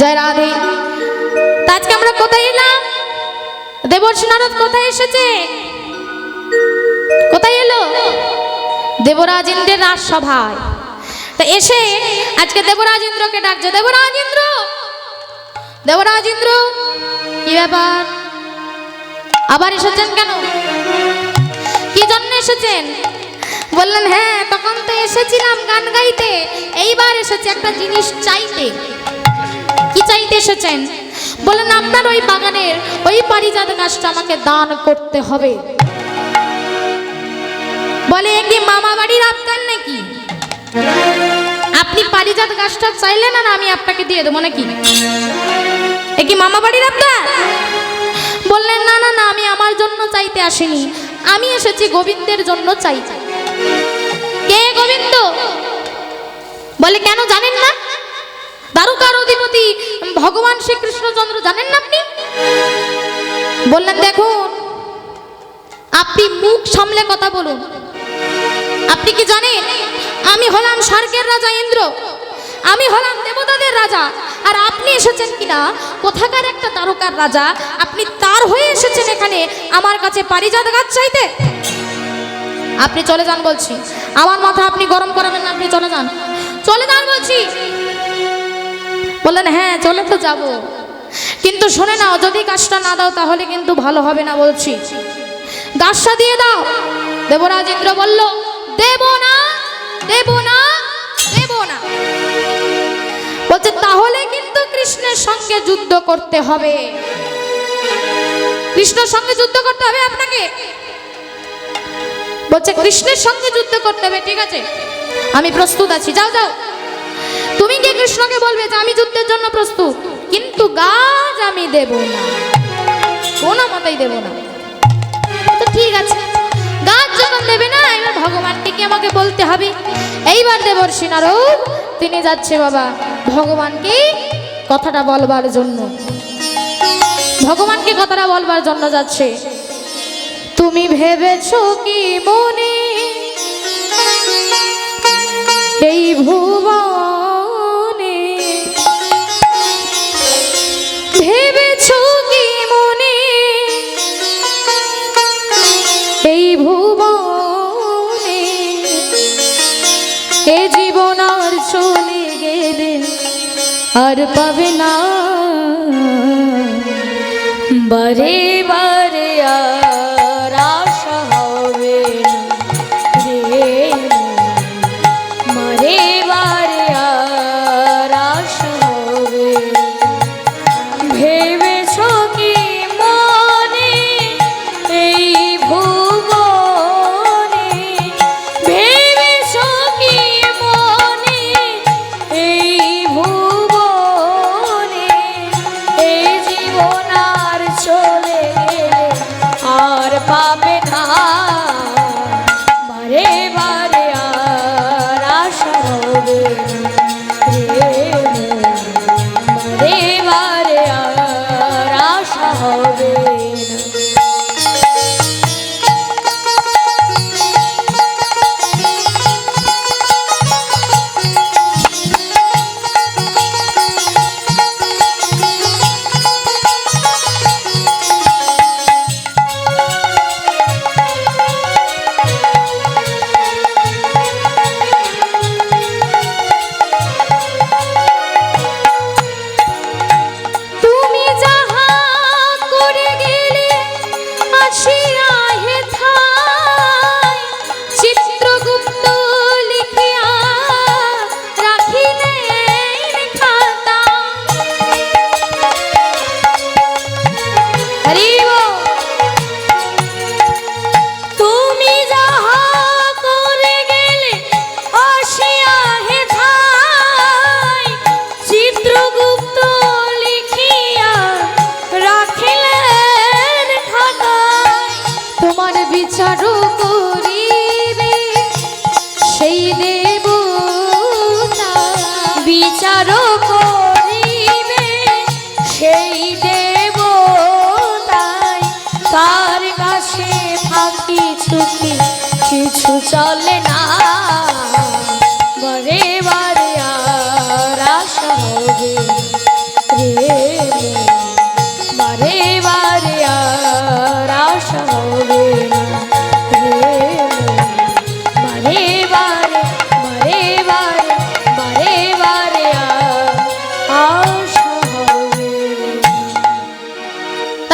জয় রাধে। তা আজকে আমরা কোথায় এলাম? দেবর্ষি নারদ কোথায় এসেছে? কোথায় এলো? দেবরাজ ইন্দ্রের রাজসভায়। তা এসে আজকে দেবরাজ ইন্দ্রকে ডাকছে। দেবরাজ ইন্দ্র! দেবরাজ ইন্দ্র, কি ব্যাপার? আবার এসেছেন কেন? কি জন্য এসেছেন? বললেন হ্যাঁ তখন তো এসেছিলাম গান গাইতে। এইবার এসেছে একটা জিনিস চাইতে। কি চাইতে এসেছেন? বললেন আপনার ওই বাগানের ওই পারিজাত গাছটা আমাকে দান করতে হবে। বলে কি মামা বাড়ির আপনার নাকি? আপনি পারিজাত গাছটা চাইলেন আর আমি আপনাকে দিয়ে দেবো নাকি? এ কি মামা বাড়ির আপনার বললেন, না না না, আমি আমার জন্য চাইতে আসিনি। আমি এসেছি গোবিন্দের জন্য চাই কে গোবিন্দ? বলে, কেন জানেন না? দ্বারকার অধিপতি ভগবান শ্রীকৃষ্ণচন্দ্র জানেন না আপনি? বললেন, দেখুন, আপনি মুখ সামলে কথা বলুন। আপনি কি জানেন, আমি হলাম স্বর্গের রাজা ইন্দ্র। আমি হলাম দেবতাদের রাজা। আর আপনি এসেছেন কিনা? কোথাকার একটা তারকার রাজা? আপনি তার হয়ে এসেছেন এখানে, আমার কাছে পারিজাত গাছ চাইতে? আপনি চলে যান বলছি। আমার মাথা আপনি গরম করাবেন না, আপনি চলে যান। চলে যান বলছি। বললেন হ্যাঁ চলে তো যাব। কিন্তু শুনে নাও যদি কাজটা না দাও তাহলে কিন্তু ভালো হবে না বলছি। গাছটা দিয়ে দাও। দেবরাজ ইন্দ্র বলল, দেব না দেব না দেব না। বলছে, তাহলে কিন্তু কৃষ্ণের সঙ্গে যুদ্ধ করতে হবে। কৃষ্ণের সঙ্গে যুদ্ধ করতে হবে আপনাকে? বলছে, কৃষ্ণের সঙ্গে যুদ্ধ করতে হবে, ঠিক আছে? আমি প্রস্তুত আছি, যাও যাও। তুমি কি কৃষ্ণকে বলবে যে আমি যুদ্ধের জন্য প্রস্তুত? কিন্তু গাছ আমি দেব না। কোনো মতেই দেব না। তো ঠিক আছে। গাছ যখন দেবে না, এবার ভগবানকে কি আমাকে বলতে হবে? এইবার দেবর্ষি নারদ, তিনি যাচ্ছে বাবা ভগবানকে কথাটা বলবার জন্য। ভগবানকে কথাটা বলবার জন্য যাচ্ছে। তুমি ভেবেছো কি মনে? এই ভুবনে এ জীবন আর চলে গেলে আর পাবে না। বারে বারে হবে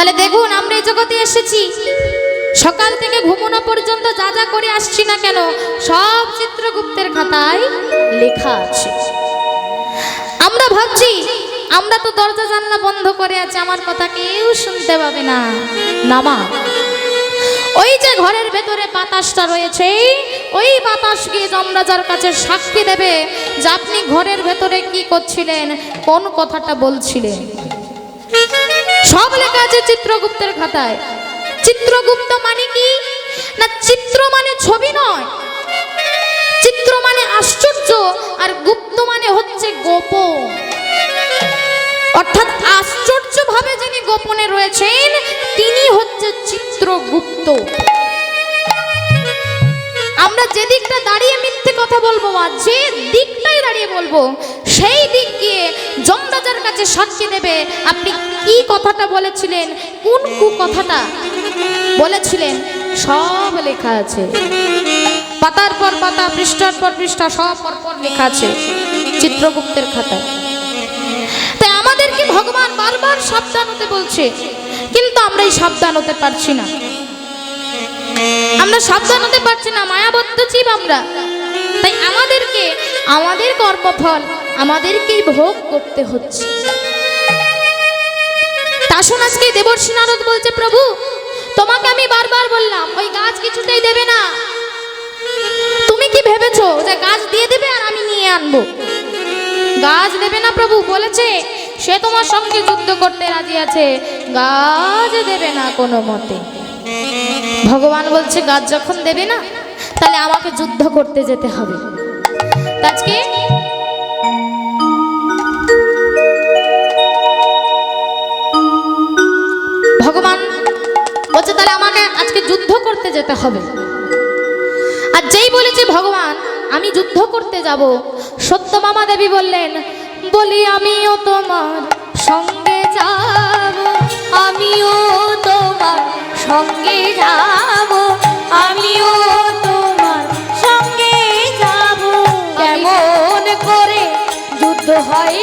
এই জগতে এসেছি। সকাল থেকে ঘুমোনো পর্যন্ত যা যা করে আসছি না কেন, সব চিত্রগুপ্তের খাতায় লেখা আছে। আমরা ভাবছি, আমরা তো দরজা জানলা বন্ধ করে আছে, আমার কথা কেউ শুনতে পাবে না। নামা ওই যে ঘরের ভেতরে বাতাসটা রয়েছে, ওই বাতাস গিয়ে যমরাজার কাছে সাক্ষী দেবে যে আপনি ঘরের ভেতরে কি করছিলেন, কোন কথাটা বলছিলেন। সব লেখা আছে চিত্রগুপ্তের খাতায়। চিত্রগুপ্ত মানে কি? না, চিত্র মানে ছবি নয়। চিত্র মানে আশ্চর্য, আর গুপ্ত মানে হচ্ছে গোপন। অর্থাৎ আশ্চর্যভাবে যিনি গোপনে রয়েছেন, তিনি হচ্ছে চিত্রগুপ্ত। আমরা যে দিকটা দাঁড়িয়ে মিথ্যে কথা বলব মা যে দিকটাই দাঁড়িয়ে বলব সেই দিক গিয়ে যমরাজার কাছে সাক্ষী দেবে, আপনি কি কথাটা বলেছিলেন? কোন কু কথাটা বলেছিলেন, সব লেখা আছে। পাতার পর পাতা, পৃষ্ঠার পর পৃষ্ঠা, সব পর পর লেখা আছে চিত্রগুপ্তের খাতায়। তাই আমাদেরকে ভগবান বারবার সাবধান হতে বলছে, কিন্তু আমরা এই সাবধান হতে পারছি না। আমরা সাবধান হতে পারছি না, মায়াবদ্ধ জীব আমরা। তাই আমাদেরকে, আমাদের কর্মফল আমাদেরকেই ভোগ করতে হচ্ছে। তাসন আজকে দেবর্ষী নারদ বলছে, প্রভু, তোমাকে আমি বারবার বললাম, ওই গাছ কিছুতেই দেবে না। তুমি কি ভেবেছো যে গাছ দিয়ে দেবে আর আমি নিয়ে আনব? গাছ দেবে না প্রভু, বলেছে। সে তোমার সঙ্গে যুদ্ধ করতে রাজি আছে। গাছ দেবে না কোনো মতে। ভগবান বলছে, গাছ যখন দেবে না, তাহলে আমাকে যুদ্ধ করতে যেতে হবে। আজকে করতে যেতে হবে। আর যেই বলেছে ভগবান, আমি যুদ্ধ করতে যাব সত্যমামা দেবী বললেন, বলি আমিও তোমার সঙ্গে যাব, আমিও তোমার সঙ্গে যাব, আমিও তোমার সঙ্গে যাব। কেমন করে যুদ্ধ হয়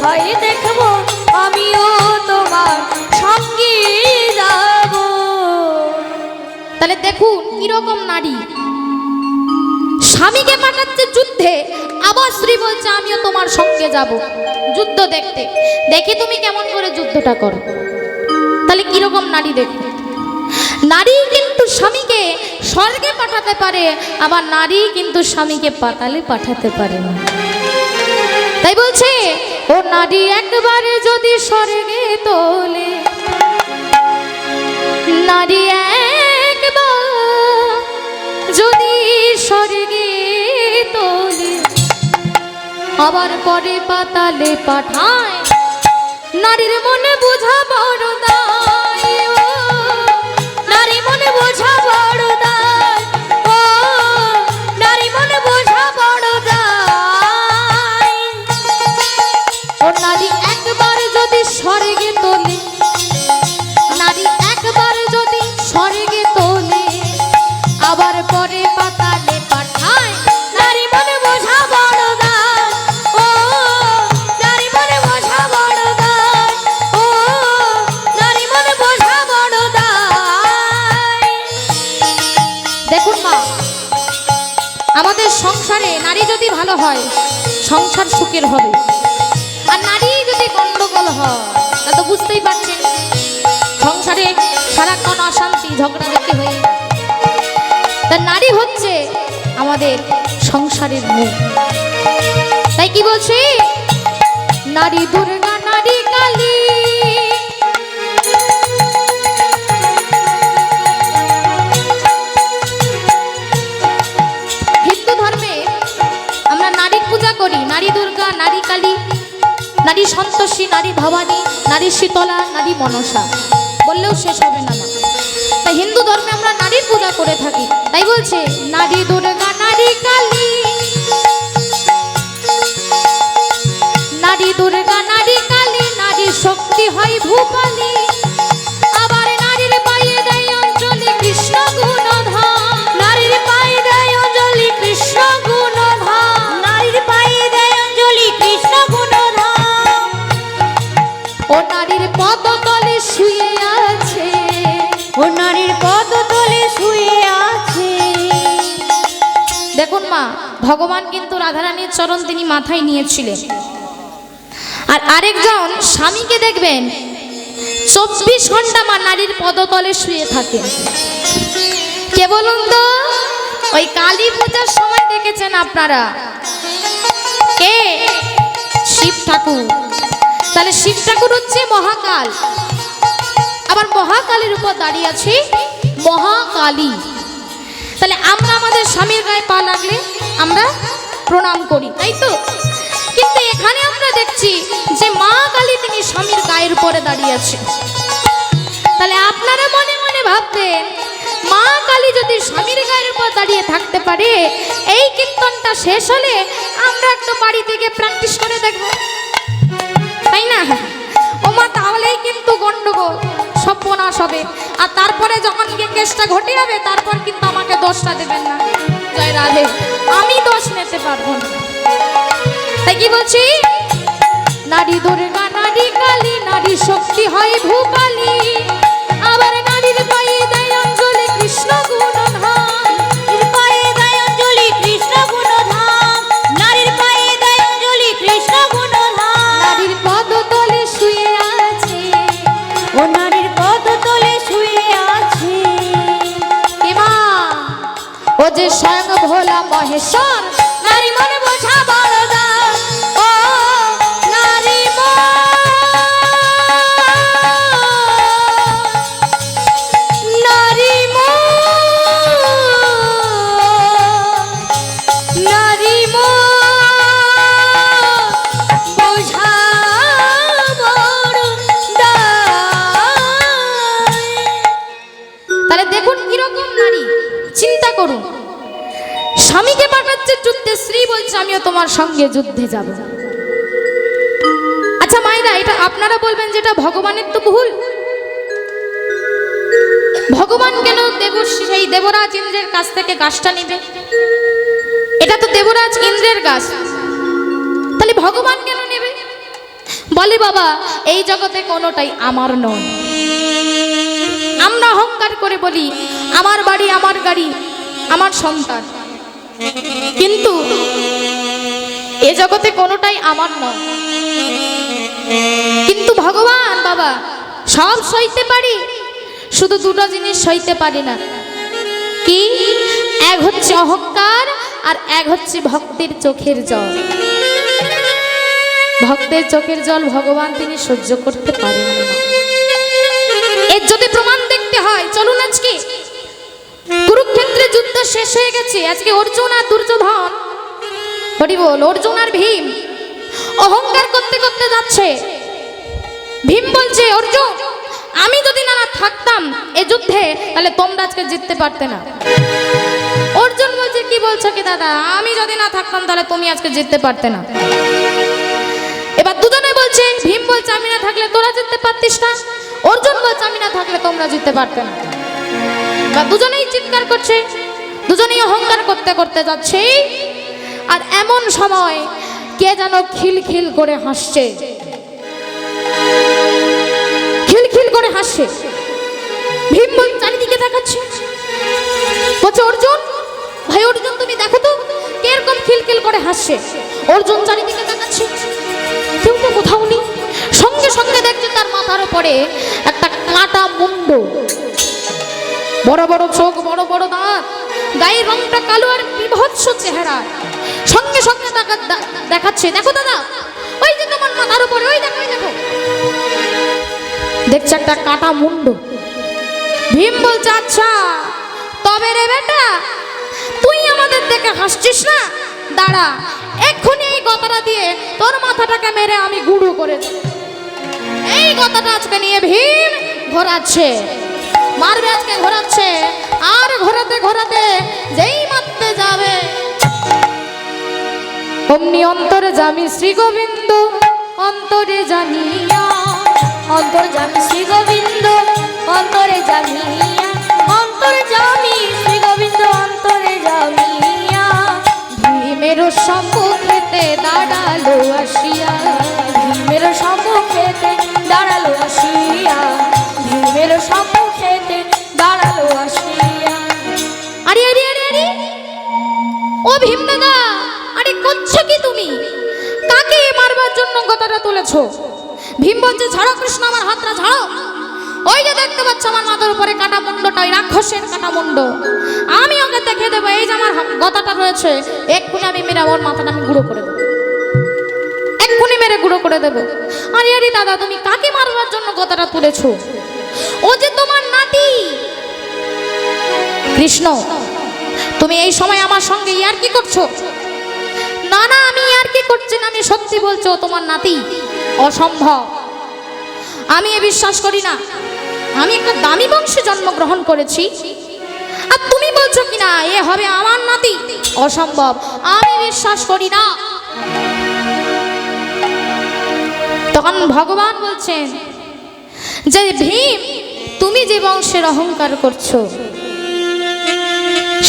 হয় দেখব, আমিও তোমার সঙ্গে যাব। তাহলে দেখুন কীরকম নারী। স্বামীকে পাঠাচ্ছে যুদ্ধে, আবার স্ত্রী বলছে, আমিও তোমার সঙ্গে যাব যুদ্ধ দেখতে। দেখি তুমি কেমন করে যুদ্ধটা করো। তাহলে কীরকম নারী দেখো নারী কিন্তু স্বামীকে স্বর্গে পাঠাতে পারে, আবার নারী কিন্তু স্বামীকে পাতালে পাঠাতে পারে তাই বলছে ও নারী একবারে যদি স্বর্গে তোলে, নারী একবার যদি স্বর্গে তোলে, আবার পরে পাতালে পাঠায়, নারীর মনে বোঝা বড় দায় সংসার হবে। আর নারী যদি গন্ডগোল হয়, তা তো বুঝতেই পারছেন। সংসারে সারাক্ষণ অশান্তি, ঝগড়াঝাটি হয়ে। তার নারী হচ্ছে আমাদের সংসারের মুখ। তাই কি বলছি? নারী দুর্গা সন্তোষী নারী ভবানী, নারী শীতলা, নারী মনসা। বললেও শেষ হবে না তাই হিন্দু ধর্মে আমরা নারীর পূজা করে থাকি। তাই বলছে, নারী দুর্গা, নারী কালী। নারী দুর্গা, নারী কালী নারী শক্তি হয় ভূপালী। ও নারীর শুয়ে আছে ও নারীর শুয়ে আছে। দেখুন মা, ভগবান কিন্তু রাধারানীর চরণ তিনি মাথায় নিয়েছিলেন। আর আরেকজন স্বামীকে দেখবেন, চব্বিশ ঘণ্টা মা নারীর পদতলে শুয়ে থাকে। কে বলুন তো? ওই কালী পূজার সময় দেখেছেন আপনারা? কে? শিব ঠাকুর। তাহলে শিব ঠাকুর হচ্ছে মহাকাল। আবার মহাকালীর উপর দাঁড়িয়ে আছে মহাকালী। তাহলে আমরা আমাদের স্বামীর গায়ে পা লাগলে আমরা প্রণাম করি, তাই তো? কিন্তু এখানে আমরা দেখছি যে মা কালী তিনি স্বামীর গায়ের উপরে দাঁড়িয়ে আছে। তাহলে আপনারা মনে মনে ভাববেন, মা কালী যদি স্বামীর গায়ের উপর দাঁড়িয়ে থাকতে পারে, এই কীর্তনটা শেষ হলে আমরা একটু বাড়ি থেকে প্র্যাকটিস করে দেখব। তাই না? ও মা তাহলেই কিন্তু গন্ডগোল, সর্বনাশ হবে। আর তারপরে যখন গিয়ে কেসটা ঘটে যাবে তারপর কিন্তু আমাকে দোষটা দেবেন না। জয় রাধে, আমি দোষ নিতে পারব না। তাই কি বলছি? নারী দুর্গা, নারী কালী, নারী শক্তি হয় ভূকালী আবার নারীর পায়ে দেয় অঞ্জলি কৃষ্ণ গুণধাম যে স্বয়ং ভোলা মহেশ্বর নারী মনে বোঝা তোমার সঙ্গে যুদ্ধে যাব। আচ্ছা মায়েরা, এটা আপনারা বলবেন যেটা ভগবানের তো ভুল। ভগবান কেন দেব সেই দেবরাজ ইন্দ্রের কাছ থেকে গাছটা নেবে? এটা তো দেবরাজ ইন্দ্রের গাছ। তাহলে ভগবান কেন নেবে? বলে, বাবা, এই জগতে কোনোটাই আমার নয়। আমরা অহংকার করে বলি, আমার বাড়ি আমার গাড়ি, আমার সন্তান। কিন্তু এ জগতে কোনোটাই আমার নয়। কিন্তু ভগবান, বাবা, সব সইতে পারি? শুধু দুটো জিনিস সইতে পারি না। কি? এক হচ্ছে অহংকার আর এক হচ্ছে ভক্তের চোখের জল। ভক্তের চোখের জল ভগবান তিনি সহ্য করতে পারেন না। এর যদি প্রমাণ দেখতে হয়, চলুন আজকে। কুরুক্ষেত্রে যুদ্ধ শেষ হয়ে গেছে। আজকে অর্জুন আর দুর্যোধন হরি বল অর্জুন আর ভীম। অহংকার করতে করতে যাচ্ছে। ভীম বলছে, অর্জুন, আমি যদি না থাকতাম এ যুদ্ধে, তাহলে তোমরা আজকে জিততে পারতে না। অর্জুন বলছে, কি বলছো কি দাদা? আমি যদি না থাকতাম, তাহলে তুমি আজকে জিততে পারতে না। এবার দুজনে বলছে, ভীম বলছে, আমি না থাকলে তোরা জিততে পারতিস না। অর্জুন বলছে, আমি না থাকলে তোমরা জিততে পারতে না। বা দুজনেই চিৎকার করছে, দুজনেই অহংকার করতে করতে যাচ্ছে। আর এমন সময় কে যেন খিলখিল করে হাসছে। খিলখিল করে হাসছে। ভীম চারিদিকে দেখাচ্ছে বলছে, অর্জুন, ভাই অর্জুন, তুমি দেখো তো কে এরকম খিলখিল করে হাসছে। অর্জুন চারিদিকে দেখাচ্ছে কেউ তো কোথাও নেই। সঙ্গে সঙ্গে দেখছে তার মাথার উপরে একটা কাটা মুন্ড। বড় বড় চোখ, বড় বড় দাঁত। গায়ের রংটা কালো আর বিভৎস চেহারা। সঙ্গে সঙ্গে দেখাচ্ছে। দেখো দাদা, ওই যে তোমার মাথার উপরে, ওই দেখো দেখো। দেখছে একটা কাটা মুন্ড। ভীম বলছে আচ্ছা তবে রে বেটা, তুই আমাদের দেখে হাসছিস না? দাঁড়া, এক্ষুনি এই কথাটা দিয়ে তোর মাথাটাকে মেরে আমি গুঁড়ো করে দেব। এই কথাটা আজকে নিয়ে ভীম ঘোরাচ্ছে। মারবে আজকে ঘোরাচ্ছে। আর ঘোরাতে ঘোরাতে যেই মারতে যাবে। অমনি অন্তরে জামি শ্রী গোবিন্দ অন্তরে জানিয়া, অন্তর জামি শ্রী গোবিন্দ অন্তরে জামিয়া অন্তরে জামি শ্রী গোবিন্দ অন্তরে জামিয়া ভীমের সম্মুখেতে দাঁড়াল আসিয়া, ভীমের সম্মুখেতে দাঁড়াল আসিয়া, ভীমের সম্মুখেতে ও ভীম দাদা আরে করছ কি তুমি? কাকে মারবার জন্য কথাটা তুলেছো? ভীম বলছে ছাড়ো কৃষ্ণ আমার হাতটা ছাড়ো ওই যে দেখতে পাচ্ছ আমার মাথার উপরে কাটা মুন্ডটা ওই রাক্ষসের কাটা মুন্ড আমি ওকে দেখে দেবো, এই যে আমার গতাটা রয়েছে, এক্ষুনি আমি মেরে ওর মাথাটা আমি গুঁড়ো করে দেবো। এক্ষুনি মেরে গুঁড়ো করে দেবো। আরে আরে, দাদা, তুমি কাকে মারবার জন্য গতাটা তুলেছো? ও যে তোমার নাতি! কৃষ্ণ তুমি এই সময় আমার সঙ্গে ইয়ার কি করছ? না না, আমি ইয়ার কি করছি না, আমি সত্যি বলছো, তোমার নাতি অসম্ভব। আমি এ বিশ্বাস করি না। আমি একটা দামি বংশে জন্মগ্রহণ করেছি। আর তুমি বলছো কি না এ হবে আমার নাতি অসম্ভব। আমি বিশ্বাস করি না। তখন ভগবান বলছেন, যে ভীম, তুমি যে বংশের অহংকার করছ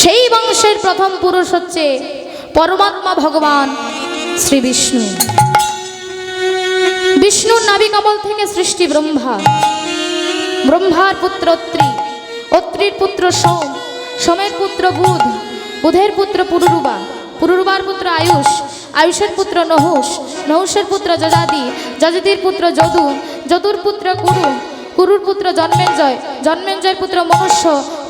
সেই বংশের প্রথম পুরুষ হচ্ছে পরমাত্মা ভগবান শ্রী বিষ্ণু। বিষ্ণুর নাভি কমল থেকে সৃষ্টি ব্রহ্মা। ব্রহ্মার পুত্র অত্রি, অত্রির পুত্র সোম, সোমের পুত্র বুধ, বুধের পুত্র পুরুরুবা, পুরুরুবার পুত্র আয়ুষ, আয়ুষের পুত্র নহুষ, নহুষের পুত্র যজাতি যজাতির পুত্র যদু, যদুর পুত্র কুরু, কুরুর পুত্র জন্মেঞ্জয়, জন্মেঞ্জয়ের পুত্র মনুষ্য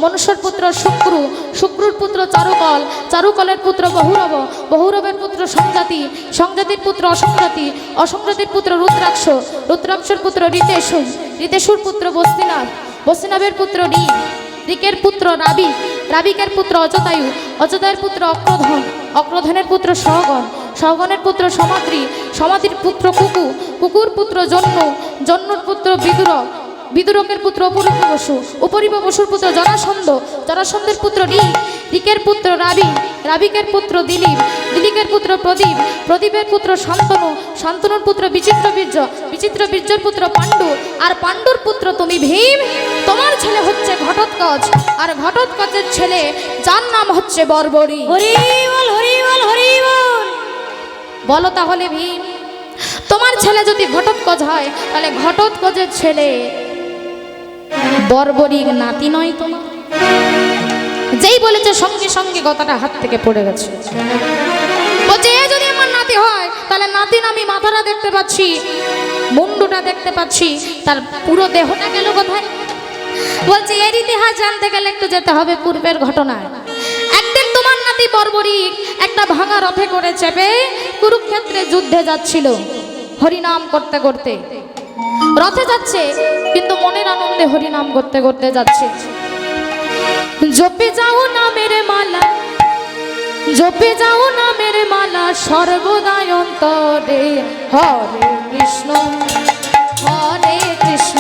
মনুষ্যর পুত্র শুক্রু, শুক্রুর পুত্র চারুকল, চারুকলের পুত্র বহুরব বহুরবের পুত্র সংজাতি, সংজাতির পুত্র অসংজাতি, অসংজাতির পুত্র রুদ্রাক্ষ, রুদ্রাক্ষর পুত্র রিতেশু, রিতেশুর পুত্র বস্তিনাথ, বস্তিনাথের পুত্র ঋ ঋকের পুত্র রাবি, রাবিকের পুত্র অচতায়ু অচতায়ের পুত্র অক্রধন, অক্রধনের পুত্র সহগণ, সহগণের পুত্র সমাদ্রি সমাদ্রির পুত্র কুকু, কুকুর পুত্র জন্য জন্নুর পুত্র বিদুরক বিদুরকের পুত্র অপরিপ বসু উপরিপ বসুর পুত্র জরাসন্ধ জরাসন্ধের পুত্র রিক রিকের পুত্র রাবি রাবিকের পুত্র দিলীপ দিলীপের পুত্র প্রদীপ প্রদীপের পুত্র শান্তনু শান্তনুর পুত্র বিচিত্র বীর্য বিচিত্র বীর্যর পুত্র পাণ্ডু আর পাণ্ডুর পুত্র তুমি ভীম। তোমার ছেলে হচ্ছে ঘটোৎকচ আর ঘটোৎকচের ছেলে যার নাম হচ্ছে বর্বরী। হরি বল হরি বল হরি বল বলো তাহলে ভীম তোমার ছেলে যদি ঘটোৎকচ হয় তাহলে ঘটোৎকচের ছেলে বর্বরিক নাতি নয় তোমার। যেই বলেছে সঙ্গে সঙ্গে কথাটা হাত থেকে পড়ে গেছে। বলছে, এ যদি আমার নাতি হয়, তাহলে নাতিন আমি মাথাটা দেখতে পাচ্ছি, মুন্ডুটা দেখতে পাচ্ছি, তার পুরো দেহটা গেল কোথায়? বলছে, এর ইতিহাস জানতে গেলে একটু যেতে হবে পূর্বের ঘটনায়। একদিন তোমার নাতি বর্বরিক একটা ভাঙা রথে করে চেপে কুরুক্ষেত্রে যুদ্ধে যাচ্ছিল, হরিনাম করতে করতে। রথে যাচ্ছে, কিন্তু মনের আনন্দে হরিনাম করতে করতে যাচ্ছে। জপে যাও নামের মালা, জপে যাও নামের মালা সর্বদায় অন্তরে হরে কৃষ্ণ হরে কৃষ্ণ।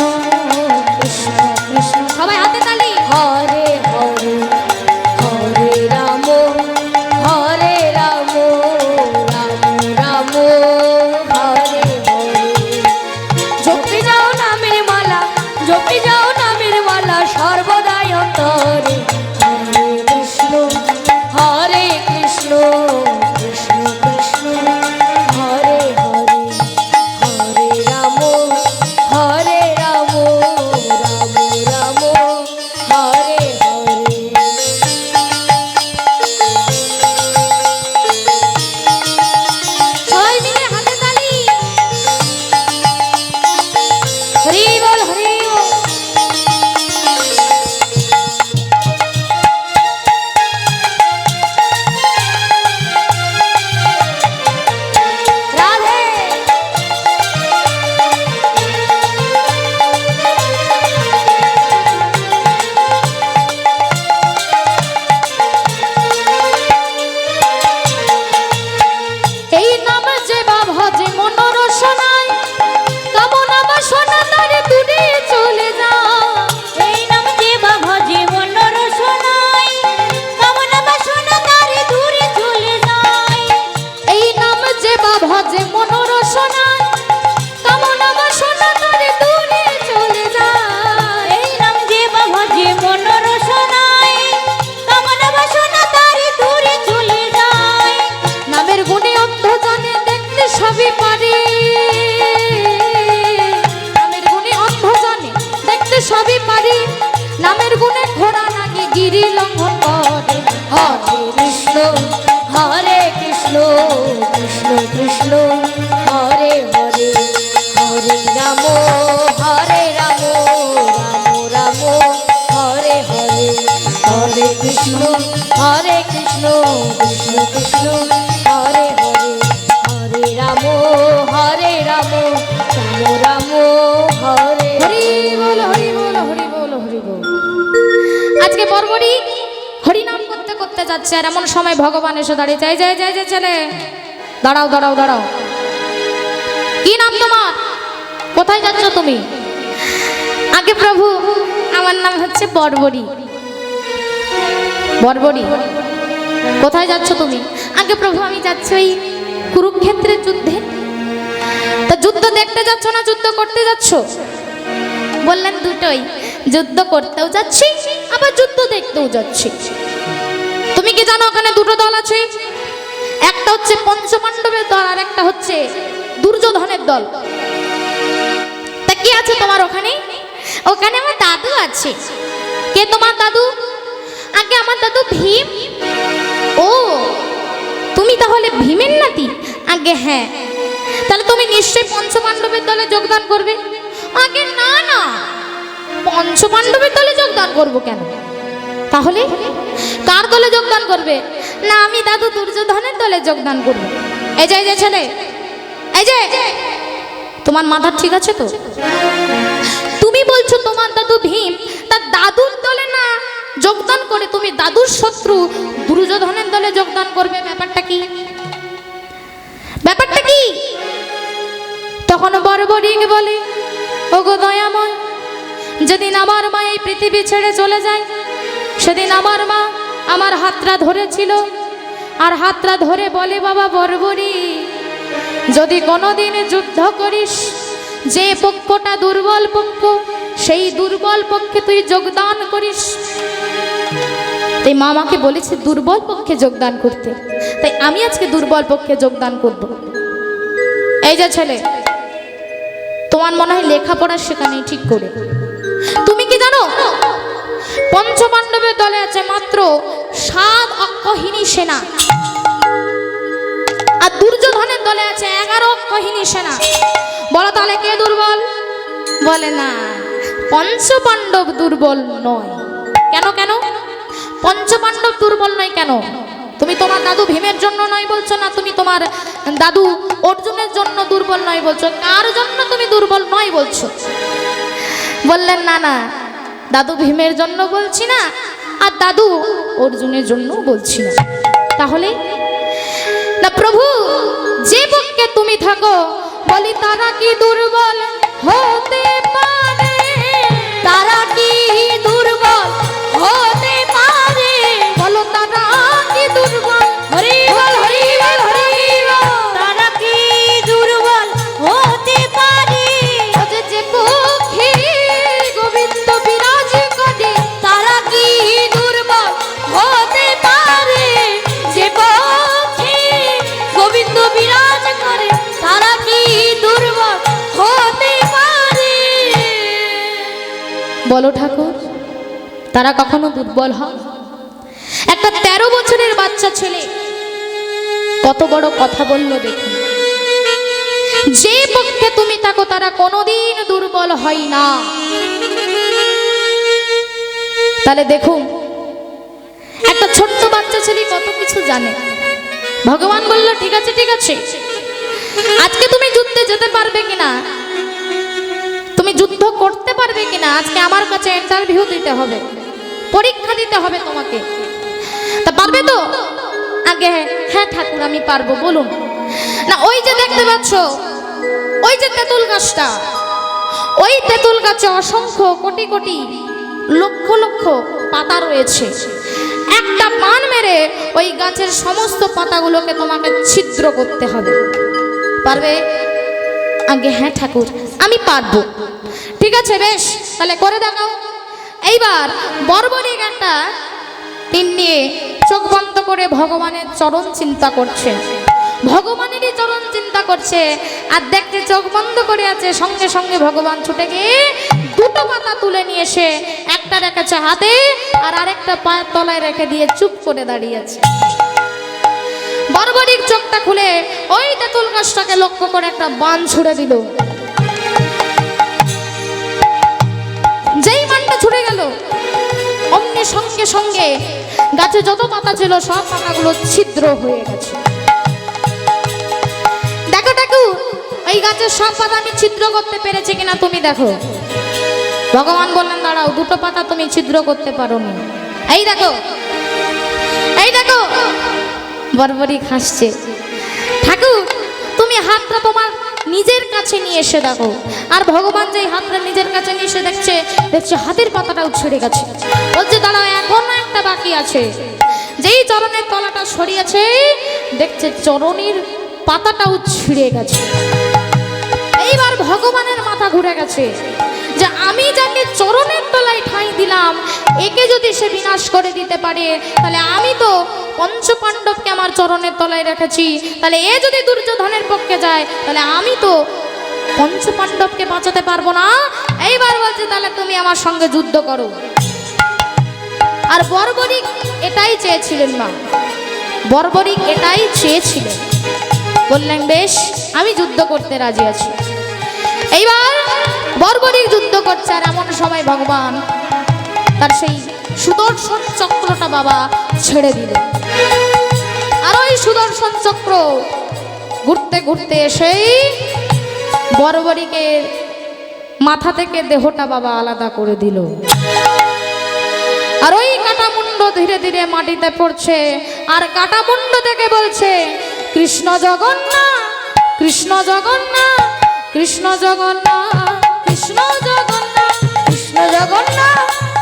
যাচ্ছে আর এমন সময় ভগবান এসে দাঁড়িয়ে যায় যায় যায় যায়, ছেলে। দাঁড়াও দাঁড়াও দাঁড়াও। কি নাম তোমার? কোথায় যাচ্ছ তুমি? আগে প্রভু, আমার নাম হচ্ছে বরবরি। বরবরি, কোথায় যাচ্ছ তুমি? আগে প্রভু, আমি যাচ্ছি ওই কুরুক্ষেত্রের যুদ্ধে। তা যুদ্ধ দেখতে যাচ্ছ না যুদ্ধ করতে যাচ্ছ? বললেন দুটোই, যুদ্ধ করতেও যাচ্ছি, আবার যুদ্ধ দেখতেও যাচ্ছি। তুমি কি জানো ওখানে দুটো দল আছে? একটা হচ্ছে পঞ্চপাণ্ডবের দল আর একটা হচ্ছে দুর্যোধনের দল। তা কি আছে তোমার ওখানে? ওখানে আমার দাদু আছে। কে তোমার দাদু? আগে আমার দাদু ভীম। ও, তুমি তাহলে ভীমের নাতি? আগে হ্যাঁ। তাহলে তুমি নিশ্চয়ই পঞ্চপাণ্ডবের দলে যোগদান করবে। আগে না না। পঞ্চপাণ্ডবের দলে যোগদান করব কেন? তাহলে? কার দলে যোগদান করবে? না, আমি দাদু দুর্যোধনের দলে যোগদান করব। এই যে এই যে ছেলে, এই যে, তোমার মাথা ঠিক আছে তো? তুমি বলছো তোমার দাদু ভীম তার দাদুর দলে না যোগদান করে তুমি দাদুর শত্রু দুর্যোধনের দলে যোগদান করবে? ব্যাপারটা কি? ব্যাপারটা কি? তখন বড়বড়িক বলে, ওগো দয়াময়, যেদিন আমার মা এই পৃথিবী ছেড়ে চলে যায় সেদিন আমার মা আমার হাতটা ধরেছিল। আর হাতটা ধরে বলে, বাবা বরবরি, যদি কোনোদিন যুদ্ধ করিস, যে পক্ষটা দুর্বল পক্ষ, সেই দুর্বল পক্ষে তুই যোগদান করিস। তাই মা আমাকে বলেছে, দুর্বল পক্ষে যোগদান করতে। তাই আমি আজকে দুর্বল পক্ষে যোগদান করব। এই যে ছেলে, তোমার মনে হয় লেখাপড়া শেখানি ঠিক করে? তুমি কি জানো? পঞ্চপাণ্ডবের দলে আছে মাত্র সাত অক্ষহীনী সেনা। আর দুর্যোধনের দলে আছে এগারো অক্ষহীনী সেনা। বলো তাহলে কে দুর্বল? বলে না, পঞ্চপাণ্ডব দুর্বল নয়। কেন কেন? পঞ্চপাণ্ডব দুর্বল নয় কেন? তুমি তোমার দাদু ভীমের জন্য নয় বলছো না তুমি তোমার দাদু অর্জুনের জন্য দুর্বল নয় বলছো? কার জন্য তুমি দুর্বল নয় বলছো? বললেন, না না, দাদু ভীমের জন্য বলছি না আর দাদু অর্জুনের জন্য বলছি না। তাহলে? না, প্রভু, যে পক্ষে তুমি থাকো, বলি তারা কি দুর্বল হতে পারে? তারা কি দুর্বল হতে তারা কখনো দুর্বল হয় একটা তেরো বছরের বাচ্চা ছেলে কত বড় কথা বলল দেখুন। যে পক্ষে তুমি থাকো, তারা কোনোদিন দুর্বল হয় না। তাহলে দেখুন, একটা ছোট্ট বাচ্চা ছেলে কত কিছু জানে। ভগবান বলল, ঠিক আছে ঠিক আছে। আজকে তুমি যুদ্ধে যেতে পারবে কিনা? তুমি যুদ্ধ করতে পারবে কিনা? আজকে আমার কাছে ইন্টারভিউ দিতে হবে। পরীক্ষা দিতে হবে তোমাকে। তা পারবে তো? আগে হ্যাঁ ঠাকুর, আমি পারব, বলুন। না, ওই যে দেখতে পাচ্ছ, ওই যে তেঁতুল গাছটা, ওই তেঁতুল গাছে অসংখ্য কোটি কোটি, লক্ষ লক্ষ পাতা রয়েছে। একটা পান মেরে ওই গাছের সমস্ত পাতাগুলোকে তোমাকে ছিদ্র করতে হবে। পারবে? আগে হ্যাঁ ঠাকুর, আমি পারব। ঠিক আছে, বেশ, তাহলে করে দেখাও। এইবার বর্বরিক একটা তিন নিয়ে চোখ বন্ধ করে ভগবানের চরণ চিন্তা করছে। ভগবানেরই চরণ চিন্তা করছে আর দেখতে চোখ বন্ধ করে আছে, সঙ্গে সঙ্গে ভগবান ছুটে গিয়ে দুটো পাতা তুলে নিয়ে এসে একটা রেখেছে হাতে আর আরেকটা পায়ের তলায় রেখে দিয়ে চুপ করে দাঁড়িয়ে আছে। বরবরি বর্বরিক চোখটা খুলে ওই তেঁতুল গাছটাকে লক্ষ্য করে একটা বান ছুড়ে দিল। যেই বানটা ছুটে গেল, অমনি সঙ্গে সঙ্গে গাছে যত পাতা ছিল, সব পাতাগুলো ছিদ্র হয়ে গেছে। দেখো দেখো, এই গাছের সব পাতা আমি ছিদ্র করতে পেরেছি কিনা তুমি দেখো। ভগবান বললেন, দাঁড়াও, দুটো পাতা তুমি ছিদ্র করতে পারো নি এই দেখো এই দেখো, বরবরি হাসছে ঠাকুর, তুমি হাতটা তোমার নিজের কাছে নিয়ে এসে দেখো। আর ভগবান যেই হাতটা নিজের কাছে নিয়ে এসে দেখছে দেখছে হাতের পাতাটাও ছেড়ে গেছে। বলছে, দাঁড়াও, এখনও একটা বাকি আছে। যেই চরণের তলাটা সরিয়েছে, দেখছে চরণের পাতাটাও ছিঁড়ে গেছে। এইবার ভগবানের মাথা ঘুরে গেছে যে আমি যাকে চরণের তলায় ঠাঁই দিলাম একে যদি সে বিনাশ করে দিতে পারে, তাহলে আমি তো পঞ্চপাণ্ডবকে আমার চরণের তলায় রেখেছি। তাহলে এ যদি দুর্যোধনের পক্ষে যায়, তাহলে আমি তো পঞ্চপাণ্ডবকে বাঁচাতে পারব না। এইবার বলছে, তাহলে তুমি আমার সঙ্গে যুদ্ধ করো। আর বর্বরিক এটাই চেয়েছিলেন মা। বর্বরিক এটাই চেয়েছিলেন। বললেন, বেশ, আমি যুদ্ধ করতে রাজি আছি। এইবার বর্বরিক যুদ্ধ করছে, আর এমন সময় ভগবান তার সেই সুদর্শন চক্রটা বাবা ছেড়ে দিল। আর ওই সুদর্শন চক্র ঘুরতে ঘুরতে এসেই বর্বরিকের মাথা থেকে দেহটা বাবা আলাদা করে দিল। আর ওই কাটামুন্ড ধীরে ধীরে মাটিতে পড়ছে। আর কাটামুন্ড থেকে বলছে, কৃষ্ণ জগন্নাথ কৃষ্ণ জগন্নাথ কৃষ্ণ জগন্নাথ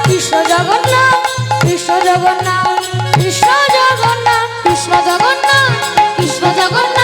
কৃষ্ণ জগন্নাথ কৃষ্ণ জগন্নাথ কৃষ্ণ জগন্নাথ কৃষ্ণ জগন্নাথ কৃষ্ণ জগন্নাথ।